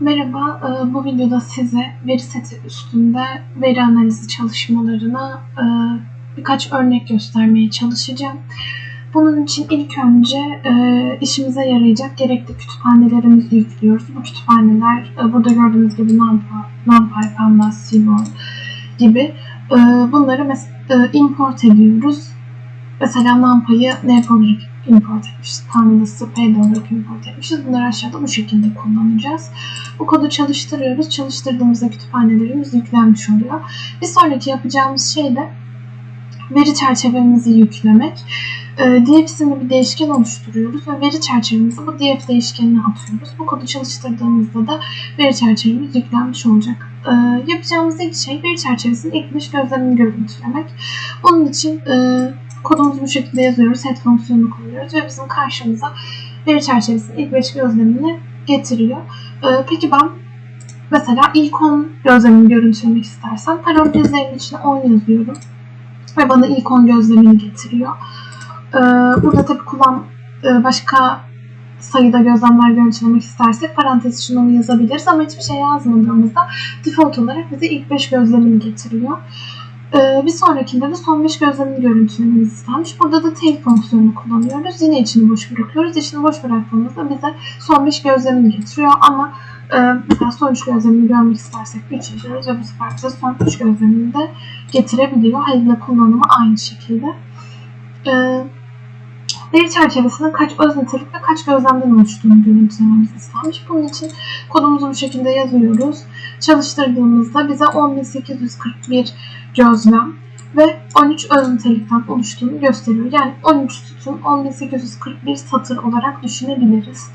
Merhaba, e, bu videoda size veri seti üstünde veri analizi çalışmalarına e, birkaç örnek göstermeye çalışacağım. Bunun için ilk önce e, işimize yarayacak gerekli kütüphanelerimizi yüklüyoruz. Bu kütüphaneler burada gördüğünüz gibi NumPy, Pandas, Seaborn gibi bunları import ediyoruz. Mesela NumPy'ı NP olarak import etmişiz. Pandas'ı Payda olarak import etmişiz. Bunları aşağıda bu şekilde kullanacağız. Bu kodu çalıştırıyoruz. Çalıştırdığımızda kütüphanelerimiz yüklenmiş oluyor. Bir sonraki yapacağımız şey de veri çerçevemizi yüklemek. Ee, df isimli bir değişken oluşturuyoruz ve veri çerçevemizi bu df değişkenine atıyoruz. Bu kodu çalıştırdığımızda da veri çerçevemiz yüklenmiş olacak. Ee, yapacağımız ilk şey veri çerçevesinin ilk dış gözlemini görüntülemek. Bunun için e, kodumuzu bu şekilde yazıyoruz. Set fonksiyonunu kullanıyoruz ve bizim karşımıza veri çerçevesinin ilk 5 gözlemini getiriyor. Ee, peki ben mesela ilk 10 gözlemini görüntülemek istersem parantezlerin içine 10 yazıyorum ve bana ilk 10 gözlemini getiriyor. Ee, burada tabii kullan e, başka sayıda gözlemler görüntülemek istersek parantez onu yazabiliriz ama hiçbir şey yazmadığımızda default olarak bize ilk 5 gözlemini getiriyor. Ee, bir sonrakinde de son 5 gözlemini görüntülememiz istenmiş. Burada da tail fonksiyonunu kullanıyoruz. Yine içini boş bırakıyoruz. İçini boş bıraktığımızda bize son 5 gözlemini getiriyor ama e, mesela son 3 gözlemini görmek istersek 3 yazıyoruz ve bu sefer bize son 3 gözlemini de getirebiliyor. Halil'le kullanımı aynı şekilde. Ee, veri çerçevesinin kaç öz nitelik ve kaç gözlemden oluştuğunu görüntülememiz istenmiş. Bunun için kodumuzu bu şekilde yazıyoruz. Çalıştırdığımızda bize 10.841 gözlem ve 13 öz nitelikten oluştuğunu gösteriyor. Yani 13 sütun 10.841 satır olarak düşünebiliriz.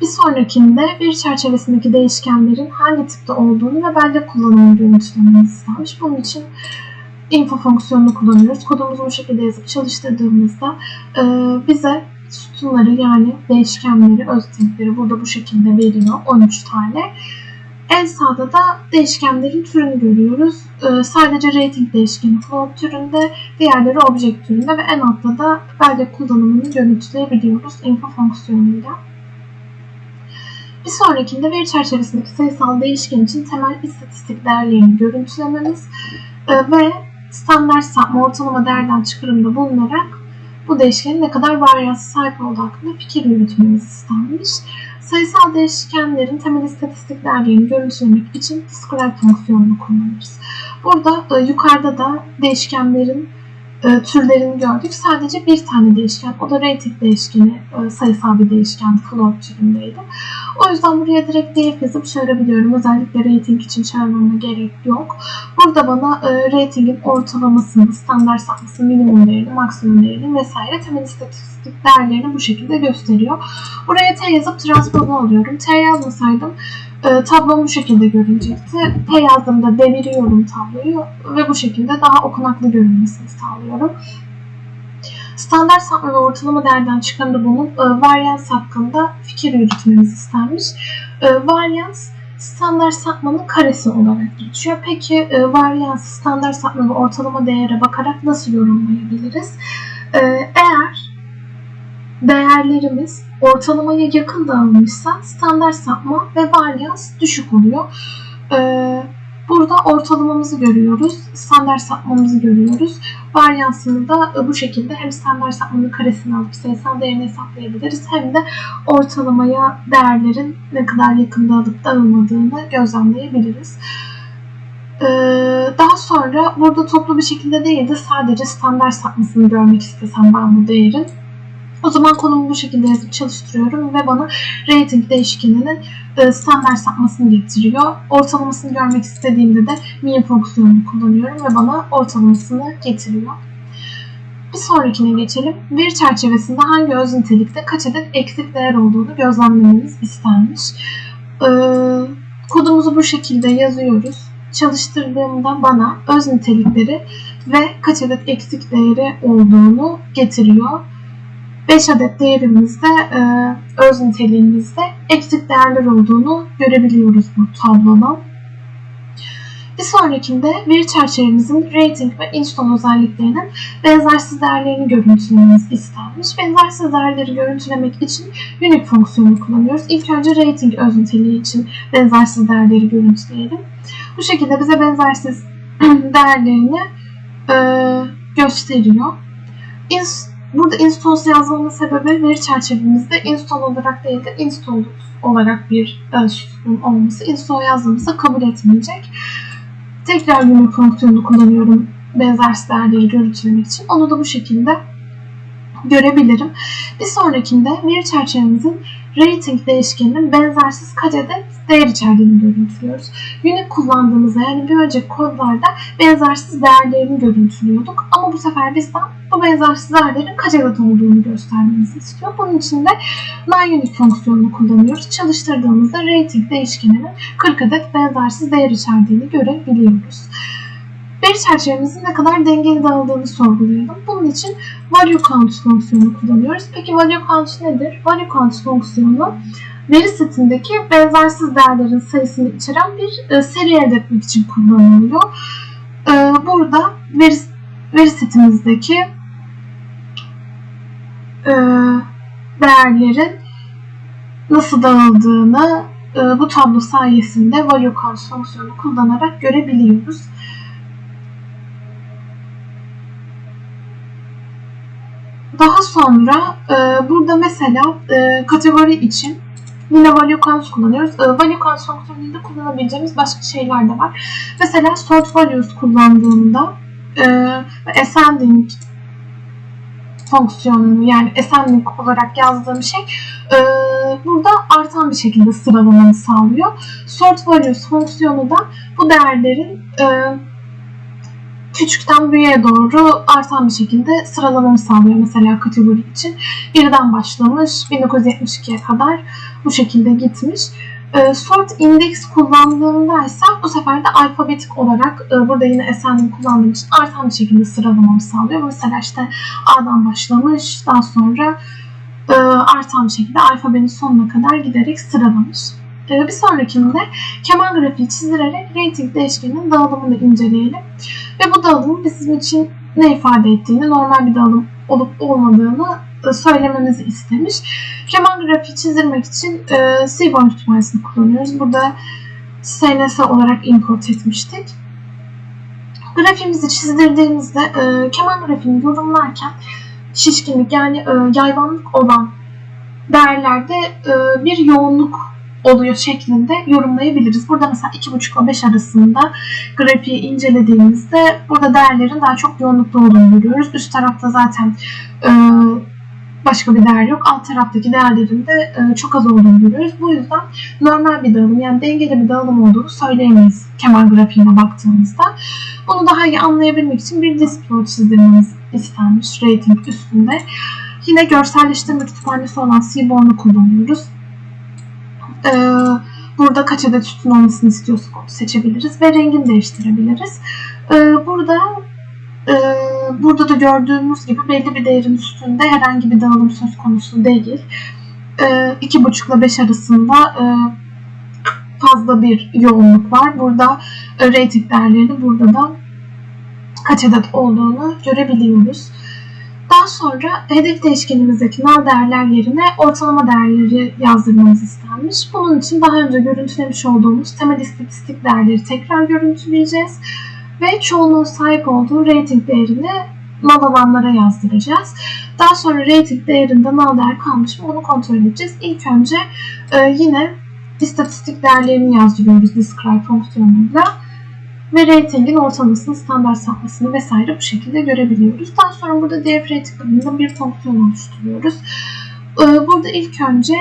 Bir sonrakinde veri çerçevesindeki değişkenlerin hangi tipte olduğunu ve bellek kullanımını görüntülememizi istenmiş. Bunun için info fonksiyonunu kullanıyoruz. Kodumuzu bu şekilde yazıp çalıştırdığımızda e, bize sütunları yani değişkenleri, öz nitelikleri burada bu şekilde veriyor. 13 tane. En sağda da değişkenlerin türünü görüyoruz. Ee, sadece rating değişkeni float türünde, diğerleri object türünde ve en altta da bellek kullanımını görüntüleyebiliyoruz info fonksiyonuyla. Bir sonrakinde veri çerçevesindeki sayısal değişken için temel istatistik değerlerini görüntülememiz e, ve standart sapma ortalama değerden çıkarımda bulunarak bu değişkenin ne kadar varyans sahip olduğu hakkında fikir yürütmemiz istenmiş. Sayısal değişkenlerin temel istatistik değerlerini görüntülemek için describe fonksiyonunu kullanırız. Burada e, yukarıda da değişkenlerin e, türlerini gördük. Sadece bir tane değişken, o da rating değişkeni, e, sayısal bir değişken float türündeydi. O yüzden buraya direkt df yazıp çağırabiliyorum. Özellikle rating için çağırmama gerek yok. Burada bana e, ratingin ortalamasını, standart sapmasını, minimum değerini, maksimum değerini vesaire temel istatistik değerlerini bu şekilde gösteriyor. Buraya t yazıp transpozu alıyorum. T yazmasaydım e, tablom bu şekilde görünecekti. T yazdığımda deviriyorum tabloyu ve bu şekilde daha okunaklı görünmesini sağlıyorum. Standart sapma ve ortalama değerden çıkarımda bulunup e, varyans hakkında fikir yürütmemiz istenmiş. E, varyans standart sapmanın karesi olarak geçiyor. Peki e, varyans standart sapma ve ortalama değere bakarak nasıl yorumlayabiliriz? E, eğer değerlerimiz ortalamaya yakın dağılmışsa standart sapma ve varyans düşük oluyor. Ee, burada ortalamamızı görüyoruz, standart sapmamızı görüyoruz. Varyansını da bu şekilde hem standart sapmanın karesini alıp sayısal değerini hesaplayabiliriz hem de ortalamaya değerlerin ne kadar yakın dağılıp dağılmadığını gözlemleyebiliriz. Ee, daha sonra burada toplu bir şekilde değil de sadece standart sapmasını görmek istesem ben bu değerin o zaman konumu bu şekilde yazıp çalıştırıyorum ve bana rating değişkeninin e, standart sapmasını getiriyor. Ortalamasını görmek istediğimde de min fonksiyonunu kullanıyorum ve bana ortalamasını getiriyor. Bir sonrakine geçelim. Veri çerçevesinde hangi öz nitelikte kaç adet eksik değer olduğunu gözlemlememiz istenmiş. Ee, kodumuzu bu şekilde yazıyoruz. Çalıştırdığımda bana öz nitelikleri ve kaç adet eksik değeri olduğunu getiriyor. 5 adet değerimizde e, öz niteliğimizde eksik değerler olduğunu görebiliyoruz bu tablodan. Bir sonrakinde veri çerçevemizin rating ve install özelliklerinin benzersiz değerlerini görüntülememiz istenmiş. Benzersiz değerleri görüntülemek için unique fonksiyonunu kullanıyoruz. İlk önce rating özniteliği için benzersiz değerleri görüntüleyelim. Bu şekilde bize benzersiz değerlerini e, gösteriyor. Ins Burada instance yazmamın sebebi veri çerçevemizde install olarak değil de install olarak bir e, sütun olması. Install yazdığımızda kabul etmeyecek. Tekrar unique fonksiyonunu kullanıyorum benzersiz değerleri görüntülemek için. Onu da bu şekilde görebilirim. Bir sonrakinde veri çerçevemizin rating değişkeninin benzersiz kaç adet değer içerdiğini görüntülüyoruz. Unique kullandığımızda yani bir önceki kodlarda benzersiz değerlerini görüntülüyorduk. Ama bu sefer bizden bu benzersiz değerlerin kaç adet olduğunu göstermemizi istiyor. Bunun için de non-unique fonksiyonunu kullanıyoruz. Çalıştırdığımızda rating değişkeninin 40 adet benzersiz değer içerdiğini görebiliyoruz. Veri çerçevemizin ne kadar dengeli dağıldığını sorgulayalım. Bunun için value count fonksiyonunu kullanıyoruz. Peki value count nedir? Value count fonksiyonu veri setindeki benzersiz değerlerin sayısını içeren bir e, seri elde etmek için kullanılıyor. E, burada veri, veri setimizdeki e, değerlerin nasıl dağıldığını bu tablo sayesinde value count fonksiyonu kullanarak görebiliyoruz. Daha sonra e, burada mesela e, kategori için yine value count kullanıyoruz. E, value count fonksiyonunda kullanabileceğimiz başka şeyler de var. Mesela sort values kullandığımda e, ascending fonksiyonunu yani ascending olarak yazdığım şey e, burada artan bir şekilde sıralamanı sağlıyor. Sort values fonksiyonu da bu değerlerin e, küçükten büyüğe doğru artan bir şekilde sıralamamı sağlıyor mesela kategori için. Birden başlamış 1972'ye kadar bu şekilde gitmiş. E, sort index kullandığımda ise bu sefer de alfabetik olarak e, burada yine ascending kullandığım için artan bir şekilde sıralamamı sağlıyor. Mesela işte A'dan başlamış daha sonra e, artan bir şekilde alfabenin sonuna kadar giderek sıralamış. Bir sonrakinde keman grafiği çizdirerek rating değişkeninin dağılımını inceleyelim. Ve bu dağılımın bizim için ne ifade ettiğini, normal bir dağılım olup olmadığını söylememizi istemiş. Keman grafiği çizdirmek için e, Seaborn kütüphanesini kullanıyoruz. Burada SNS olarak import etmiştik. Grafiğimizi çizdirdiğimizde e, keman grafiğini yorumlarken şişkinlik yani e, yayvanlık olan değerlerde e, bir yoğunluk oluyor şeklinde yorumlayabiliriz. Burada mesela 2,5 ile 5 arasında grafiği incelediğimizde burada değerlerin daha çok yoğunluklu olduğunu görüyoruz. Üst tarafta zaten e, başka bir değer yok. Alt taraftaki değerlerin de e, çok az olduğunu görüyoruz. Bu yüzden normal bir dağılım yani dengeli bir dağılım olduğunu söyleyemeyiz kemal grafiğine baktığımızda. Bunu daha iyi anlayabilmek için bir display çizdirmemiz istenmiş rating üstünde. Yine görselleştirme kütüphanesi olan Seaborn'u kullanıyoruz. Ee, burada kaç adet sütun olmasını istiyorsak onu seçebiliriz ve rengini değiştirebiliriz. Ee, burada e, burada da gördüğümüz gibi belli bir değerin üstünde herhangi bir dağılım söz konusu değil. Ee, 2,5 ile 5 arasında e, fazla bir yoğunluk var. Burada e, rating değerlerini burada da kaç adet olduğunu görebiliyoruz. Daha sonra hedef değişkenimizdeki null değerler yerine ortalama değerleri yazdırmamız istenmiş. Bunun için daha önce görüntülemiş olduğumuz temel istatistik değerleri tekrar görüntüleyeceğiz. Ve çoğunluğun sahip olduğu rating değerini null alanlara yazdıracağız. Daha sonra rating değerinde null değer kalmış mı onu kontrol edeceğiz. İlk önce e, yine istatistik değerlerini yazdırıyoruz describe fonksiyonuyla ve ratingin ortalamasını, standart sapmasını vesaire bu şekilde görebiliyoruz. Daha sonra burada df rating adında bir fonksiyon oluşturuyoruz. Ee, burada ilk önce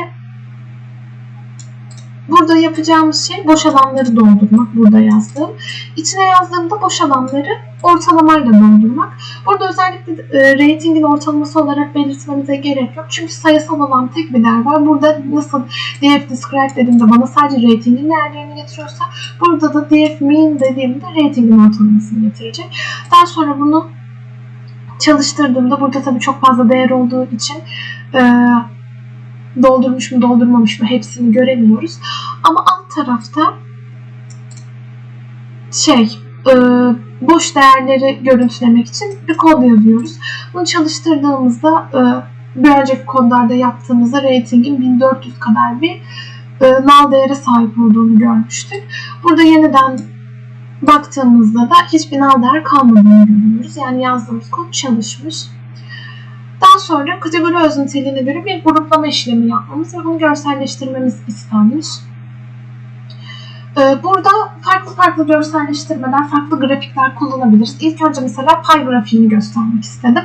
burada yapacağımız şey boş alanları doldurmak. Burada yazdığım. İçine yazdığımda boş alanları ortalamayla doldurmak. Burada özellikle e, ratingin ortalaması olarak belirtmemize gerek yok. Çünkü sayısal olan tek bir değer var. Burada nasıl df describe dediğimde bana sadece ratingin değerlerini getiriyorsa burada da df mean dediğimde ratingin ortalamasını getirecek. Daha sonra bunu çalıştırdığımda burada tabii çok fazla değer olduğu için e, doldurmuş mu doldurmamış mı hepsini göremiyoruz. Ama alt tarafta şey e, boş değerleri görüntülemek için bir kod yazıyoruz. Bunu çalıştırdığımızda e, bir önceki kodlarda yaptığımızda ratingin 1400 kadar bir e, null değere sahip olduğunu görmüştük. Burada yeniden baktığımızda da hiçbir null değer kalmadığını görüyoruz. Yani yazdığımız kod çalışmış. Daha sonra kategori özniteliğine göre bir gruplama işlemi yapmamız ve bunu görselleştirmemiz istenmiş. Ee, Burada farklı farklı görselleştirmeler, farklı grafikler kullanabiliriz. İlk önce mesela pay grafiğini göstermek istedim.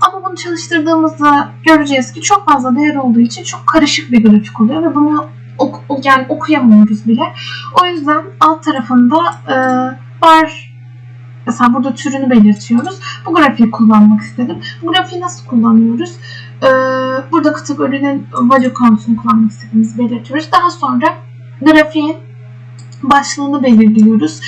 Ama bunu çalıştırdığımızda göreceğiz ki çok fazla değer olduğu için çok karışık bir grafik oluyor ve bunu ok- yani okuyamıyoruz bile. O yüzden alt tarafında e, bar mesela burada türünü belirtiyoruz. Bu grafiği kullanmak istedim. Bu grafiği nasıl kullanıyoruz? Ee, burada kategorinin value count'unu kullanmak istediğimizi belirtiyoruz. Daha sonra grafiğin başlığını belirliyoruz.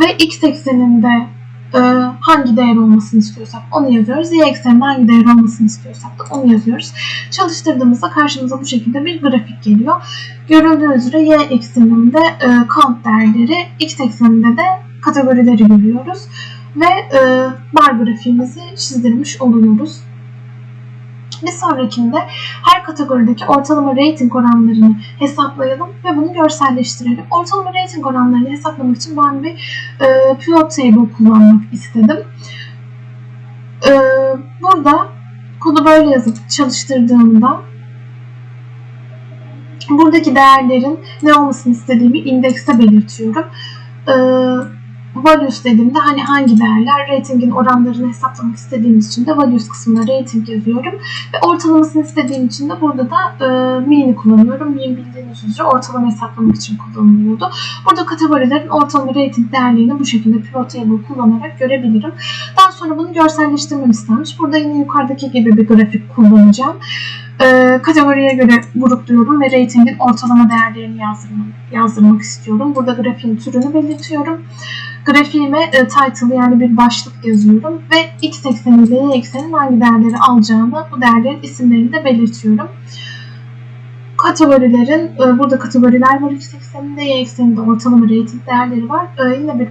Ve x ekseninde e, hangi değer olmasını istiyorsak onu yazıyoruz. Y ekseninde hangi değer olmasını istiyorsak da onu yazıyoruz. Çalıştırdığımızda karşımıza bu şekilde bir grafik geliyor. Görüldüğü üzere y ekseninde e, count değerleri, x ekseninde de kategorileri görüyoruz. Ve e, bar grafiğimizi çizdirmiş oluyoruz. Bir sonrakinde her kategorideki ortalama rating oranlarını hesaplayalım ve bunu görselleştirelim. Ortalama rating oranlarını hesaplamak için ben bir e, pivot table kullanmak istedim. E, burada kodu böyle yazıp çalıştırdığımda buradaki değerlerin ne olmasını istediğimi indekste belirtiyorum. E, values dediğimde hani hangi değerler ratingin oranlarını hesaplamak istediğimiz için de values kısmına rating yazıyorum. Ve ortalamasını istediğim için de burada da e, mean'i kullanıyorum. Mean bildiğiniz üzere ortalama hesaplamak için kullanılıyordu. Burada kategorilerin ortalama rating değerlerini bu şekilde pivot table kullanarak görebilirim. Daha sonra bunu görselleştirmem istenmiş. Burada yine yukarıdaki gibi bir grafik kullanacağım. E, kategoriye göre grupluyorum ve ratingin ortalama değerlerini yazdırmak, yazdırmak istiyorum. Burada grafiğin türünü belirtiyorum. Grafiğime e, title yani bir başlık yazıyorum ve x ekseni ile y eksenin hangi değerleri alacağını bu değerlerin isimlerini de belirtiyorum. Kategorilerin, e, burada kategoriler var x ekseninde, y ekseninde ortalama rating değerleri var. E, yine bir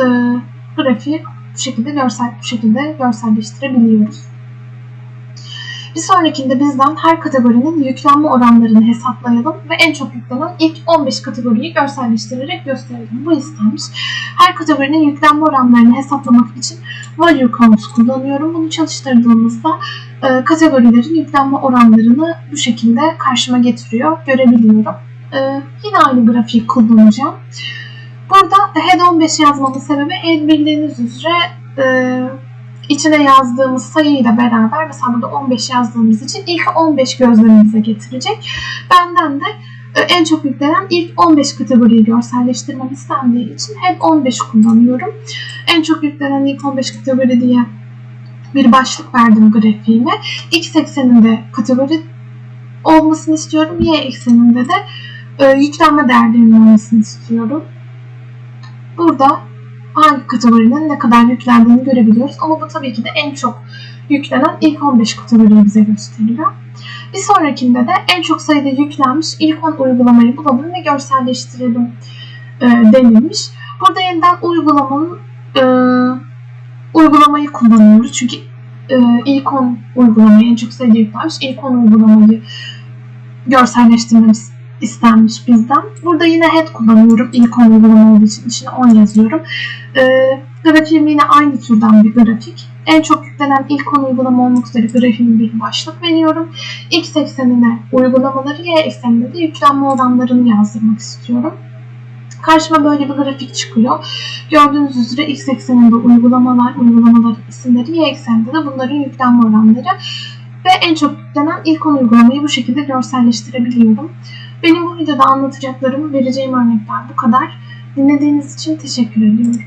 e, grafiği bu şekilde görsel bu şekilde görselleştirebiliyoruz. Bir sonrakinde bizden her kategorinin yüklenme oranlarını hesaplayalım ve en çok yüklenen ilk 15 kategoriyi görselleştirerek gösterelim. Bu istenmiş. Her kategorinin yüklenme oranlarını hesaplamak için value count kullanıyorum. Bunu çalıştırdığımızda e, kategorilerin yüklenme oranlarını bu şekilde karşıma getiriyor, görebiliyorum. E, yine aynı grafiği kullanacağım. Burada head 15 yazmamın sebebi head bildiğiniz üzere e, içine yazdığımız sayıyla beraber mesela burada 15 yazdığımız için ilk 15 gözlemimize getirecek. Benden de e, en çok yüklenen ilk 15 kategoriyi görselleştirmem istendiği için hep 15 kullanıyorum. En çok yüklenen ilk 15 kategori diye bir başlık verdim grafiğime. X ekseninde kategori olmasını istiyorum. Y ekseninde de e, yüklenme değerlerinin olmasını istiyorum. Burada hangi kategorinin ne kadar yüklendiğini görebiliyoruz. Ama bu tabii ki de en çok yüklenen ilk 15 kategoriyi bize gösteriyor. Bir sonrakinde de en çok sayıda yüklenmiş ilk 10 uygulamayı bulalım ve görselleştirelim e, denilmiş. Burada yeniden uygulamanın e, uygulamayı kullanıyoruz. Çünkü e, ilk 10 uygulamayı en çok sayıda yüklenmiş ilk 10 uygulamayı görselleştirmemiz istenmiş bizden. Burada yine head kullanıyorum. İlk 10 uygulama olduğu için içine 10 yazıyorum. E, grafiğim yine aynı türden bir grafik. En çok yüklenen ilk 10 uygulama olmak üzere grafiğin bir başlık veriyorum. X eksenine uygulamaları, Y eksenine de yüklenme oranlarını yazdırmak istiyorum. Karşıma böyle bir grafik çıkıyor. Gördüğünüz üzere X ekseninde uygulamalar, uygulamaların isimleri, Y ekseninde de bunların yüklenme oranları ve en çok yüklenen ilk 10 uygulamayı bu şekilde görselleştirebiliyorum. Benim bu videoda anlatacaklarım, vereceğim örnekler bu kadar. Dinlediğiniz için teşekkür ediyorum.